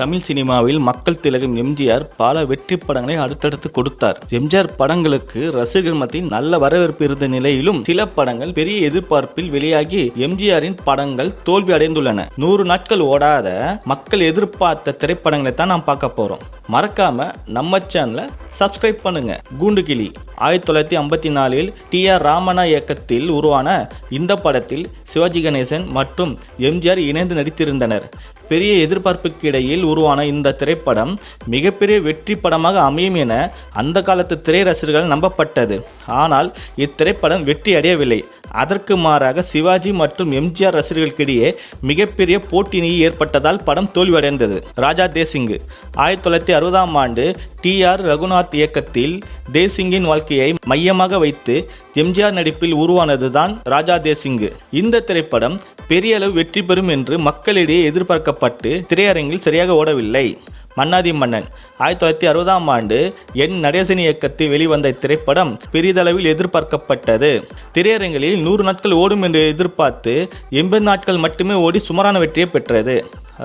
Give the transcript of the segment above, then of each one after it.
தமிழ் சினிமாவில் மக்கள் திலகம் எம்ஜிஆர் பல வெற்றி படங்களை அடுத்தடுத்து கொடுத்தார். எம்ஜிஆர் படங்களுக்கு ரசிகர் மத்தியில் நல்ல வரவேற்பு இருந்த நிலையிலும் சில படங்கள் பெரிய எதிர்பார்ப்பில் வெளியாகி எம்ஜிஆரின் படங்கள் தோல்வி அடைந்துள்ளன. நூறு நாட்கள் ஓடாத மக்கள் எதிர்பார்த்த திரைப்படங்களை தான் நாம் பார்க்க போறோம். மறக்காம நம்ம சேனலை சப்ஸ்கிரைப் பண்ணுங்க. கூண்டுகிளி. ஆயிரத்தி தொள்ளாயிரத்தி ஐம்பத்தி நாலில் டி ஆர் ராமனா இயக்கத்தில் உருவான இந்த படத்தில் சிவாஜி கணேசன் மற்றும் எம்ஜிஆர் இணைந்து நடித்திருந்தனர். பெரிய எதிர்பார்ப்புக்கு இடையில் உருவான இந்த திரைப்படம் மிகப்பெரிய வெற்றி படமாக அமையும் என அந்த காலத்து திரை ரசிகர்கள் நம்பப்பட்டது. ஆனால் இத்திரைப்படம் வெற்றி அடையவில்லை. அதற்கு மாறாக சிவாஜி மற்றும் எம்ஜிஆர் ரசிகர்களுக்கிடையே மிகப்பெரிய போட்டினி ஏற்பட்டதால் படம் தோல்வியடைந்தது. ராஜா தேசிங்கு. ஆயிரத்தி தொள்ளாயிரத்தி அறுபதாம் ஆண்டு டி ஆர் ரகுநாத் இயக்கத்தில் தேசிங்கின் வாழ்க்கையை மையமாக வைத்து எம்ஜிஆர் நடிப்பில் உருவானதுதான் ராஜா தேசிங்கு. இந்த திரைப்படம் பெரிய அளவு வெற்றி பெறும் என்று மக்களிடையே எதிர்பார்க்கப்பட்டு திரையரங்கில் சரியாக ஓடவில்லை. மன்னாதி மன்னன். ஆயிரத்தி தொள்ளாயிரத்தி அறுபதாம் ஆண்டு என் நடேசன் இயக்கத்தில் வெளிவந்த இத்திரைப்படம் பெரிதளவில் எதிர்பார்க்கப்பட்டது. திரையரங்களில் நூறு நாட்கள் ஓடும் என்று எதிர்பார்த்து எண்பது நாட்கள் மட்டுமே ஓடி சுமாரான வெற்றியை பெற்றது.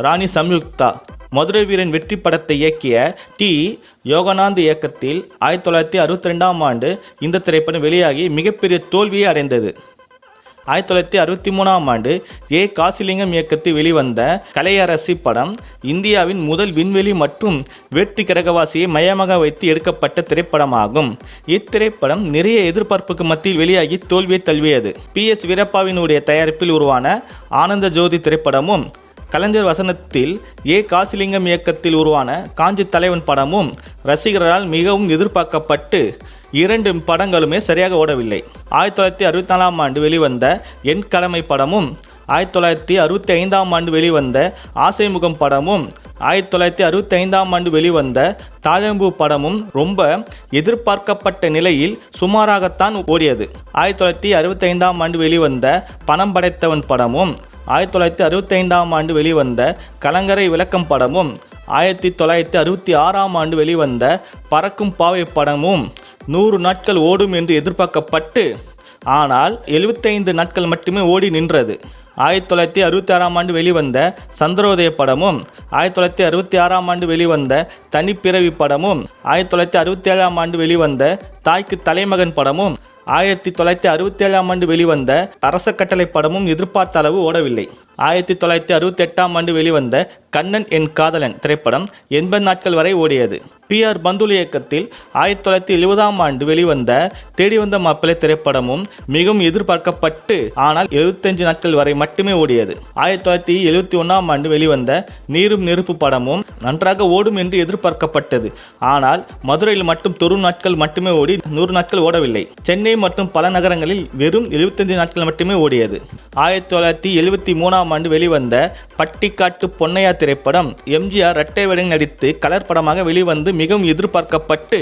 ராணி சம்யுக்தா மதுரை வீரன் வெற்றி படத்தை இயக்கிய டி. யோகநாத் இயக்கத்தில் ஆயிரத்தி தொள்ளாயிரத்தி அறுபத்தி ரெண்டாம் ஆண்டு இந்த திரைப்படம் வெளியாகி மிகப்பெரிய தோல்வியை அடைந்தது. ஆயிரத்தி தொள்ளாயிரத்தி அறுபத்தி மூணாம் ஆண்டு ஏ. காசிலிங்கம் இயக்கத்தில் வெளிவந்த கலையரசி படம் இந்தியாவின் முதல் விண்வெளி மற்றும் வெற்றி கிரகவாசியை மையமாக வைத்து எடுக்கப்பட்ட திரைப்படமாகும். இத்திரைப்படம் நிறைய எதிர்பார்ப்புக்கு மத்தியில் வெளியாகி தோல்வியை தழுவியது. பி. எஸ். வீரப்பாவினுடைய தயாரிப்பில் உருவான ஆனந்த ஜோதி திரைப்படமும் கலைஞர் வசனத்தில் ஏ காசிலிங்கம் இயக்கத்தில் உருவான காஞ்சி தலைவன் படமும் ரசிகர்களால் மிகவும் எதிர்பார்க்கப்பட்டு இரண்டு படங்களுமே சரியாக ஓடவில்லை. ஆயிரத்தி தொள்ளாயிரத்தி அறுபத்தி நாலாம் ஆண்டு வெளிவந்த என் கடமை படமும் ஆயிரத்தி தொள்ளாயிரத்தி அறுபத்தி ஐந்தாம் ஆண்டு வெளிவந்த ஆசைமுகம் படமும் ஆயிரத்தி தொள்ளாயிரத்தி அறுபத்தி ஐந்தாம் ஆண்டு வெளிவந்த தாழம்பு படமும் ரொம்ப எதிர்பார்க்கப்பட்ட நிலையில் சுமாராகத்தான் ஓடியது. ஆயிரத்தி தொள்ளாயிரத்தி அறுபத்தி ஐந்தாம் ஆண்டு வெளிவந்த பணம் படைத்தவன் படமும் ஆயிரத்தி தொள்ளாயிரத்தி அறுபத்தி ஐந்தாம் ஆண்டு வெளிவந்த கலங்கரை விளக்கம் படமும் ஆயிரத்தி தொள்ளாயிரத்தி அறுபத்தி ஆறாம் ஆண்டு வெளிவந்த பறக்கும் பாவை படமும் நூறு நாட்கள் ஓடும் என்று எதிர்பார்க்கப்பட்டு ஆனால் எழுபத்தைந்து நாட்கள் மட்டுமே ஓடி நின்றது. ஆயிரத்தி தொள்ளாயிரத்தி அறுபத்தி ஆறாம் ஆண்டு வெளிவந்த சந்திரோதய படமும் ஆயிரத்தி தொள்ளாயிரத்தி அறுபத்தி ஆறாம் ஆண்டு வெளிவந்த தனிப்பிறவி படமும் ஆயிரத்தி தொள்ளாயிரத்தி அறுபத்தி ஏழாம் ஆண்டு வெளிவந்த தாய்க்கு தலைமகன் படமும் ஆயிரத்தி தொள்ளாயிரத்தி அறுபத்தி ஏழாம் ஆண்டு வெளிவந்த அரச கட்டளை படமும் எதிர்பார்த்த அளவு ஓடவில்லை. ஆயிரத்தி தொள்ளாயிரத்தி அறுபத்தி எட்டாம் ஆண்டு வெளிவந்த கண்ணன் என் காதலன் திரைப்படம் எண்பது நாட்கள் வரை ஓடியது. பி ஆர் பந்துலு இயக்கத்தில் ஆயிரத்தி தொள்ளாயிரத்தி எழுபதாம் ஆண்டு வெளிவந்த தேடி வந்த மாப்பிள்ளை திரைப்படமும் மிகவும் எதிர்பார்க்கப்பட்டு ஆனால் எழுபத்தஞ்சு நாட்கள் வரை மட்டுமே ஓடியது. ஆயிரத்தி தொள்ளாயிரத்தி எழுபத்தி ஒன்றாம் ஆண்டு வெளிவந்த நீரும் நெருப்பு படமும் நன்றாக ஓடும் என்று எதிர்பார்க்கப்பட்டது. ஆனால் மதுரையில் மட்டும் தொண்ணூறு நாட்கள் மட்டுமே ஓடி நூறு நாட்கள் ஓடவில்லை. சென்னை மற்றும் பல நகரங்களில் வெறும் எழுபத்தஞ்சு நாட்கள் மட்டுமே ஓடியது. ஆயிரத்தி தொள்ளாயிரத்தி எழுபத்தி மூணாம் ஆண்டு வெளிவந்த பட்டிக்காட்டு பொன்னையா திரைப்படம் எம்ஜிஆர் இரட்டை வேடங்கள் நடித்து கலர் படமாக வெளிவந்து மிகவும் எதிர்பார்க்கப்பட்டு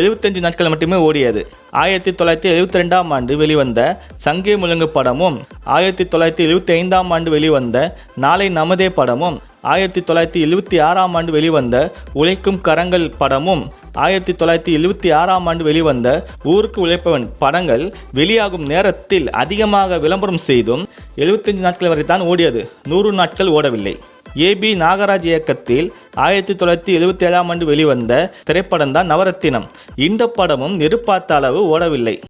எழுபத்தஞ்சு நாட்கள் மட்டுமே ஓடியது. ஆயிரத்தி தொள்ளாயிரத்தி எழுபத்தி ரெண்டாம் ஆண்டு வெளிவந்த சங்கே முழங்கு படமும் ஆயிரத்தி தொள்ளாயிரத்தி எழுபத்தி ஐந்தாம் ஆண்டு வெளிவந்த நாளை நமதே படமும் ஆயிரத்தி தொள்ளாயிரத்தி எழுபத்தி ஆறாம் ஆண்டு வெளிவந்த உழைக்கும் கரங்கள் படமும் ஆயிரத்தி தொள்ளாயிரத்தி எழுபத்தி ஆறாம் ஆண்டு வெளிவந்த ஊருக்கு உழைப்பவன் படங்கள் வெளியாகும் நேரத்தில் அதிகமாக விளம்பரம் செய்தும் எழுபத்தஞ்சு நாட்கள் வரை தான் ஓடியது. நூறு நாட்கள் ஓடவில்லை. ஏபி நாகராஜ் இயக்கத்தில் ஆயிரத்தி தொள்ளாயிரத்தி எழுபத்தி ஏழாம் ஆண்டு வெளிவந்த திரைப்படம்தான் நவரத்தினம். இந்த படமும் எதிர்பார்த்த அளவு ஓடவில்லை.